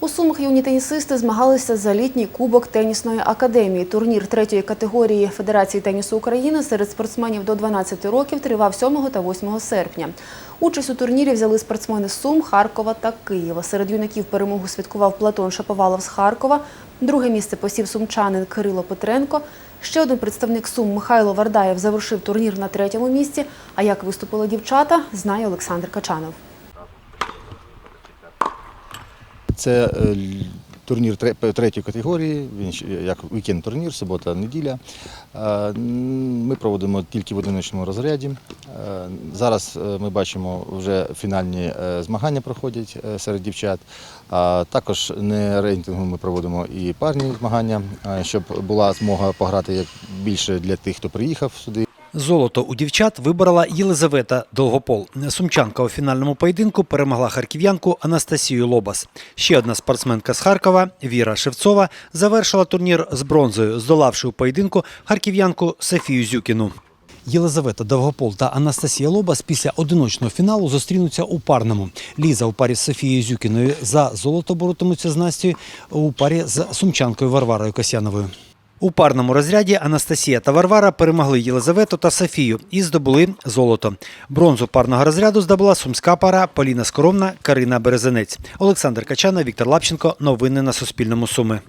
У Сумах юні тенісисти змагалися за літній кубок тенісної академії. Турнір третьої категорії Федерації тенісу України серед спортсменів до 12 років тривав 7 та 8 серпня. Участь у турнірі взяли спортсмени Сум, Харкова та Києва. Серед юнаків перемогу святкував Платон Шаповалов з Харкова. Друге місце посів сумчанин Кирило Петренко. Ще один представник Сум Михайло Вардаєв завершив турнір на третьому місці. А як виступили дівчата, знає Олександр Качанов. Це е, турнір третьої категорії, він як вікенд турнір, субота, неділя. Е, Ми проводимо тільки в одиночному розряді. Е, Зараз ми бачимо, вже фінальні змагання проходять серед дівчат. Також не рейтингу ми проводимо і парні змагання, щоб була змога пограти як більше для тих, хто приїхав сюди. Золото у дівчат виборола Єлизавета Долгопол. Сумчанка у фінальному поєдинку перемогла харків'янку Анастасію Лобас. Ще одна спортсменка з Харкова Віра Шевцова завершила турнір з бронзою, здолавши у поєдинку харків'янку Софію Зюкіну. Єлизавета Довгопол та Анастасія Лобас після одиночного фіналу зустрінуться у парному. Ліза у парі з Софією Зюкіною за золото боротимуться з Настю у парі з сумчанкою Варварою Касьяновою. У парному розряді Анастасія та Варвара перемогли Єлизавету та Софію і здобули золото. Бронзу парного розряду здобула сумська пара Поліна Скоромна, Карина Березенець. Олександр Качана, Віктор Лапченко. Новини на Суспільному Суми.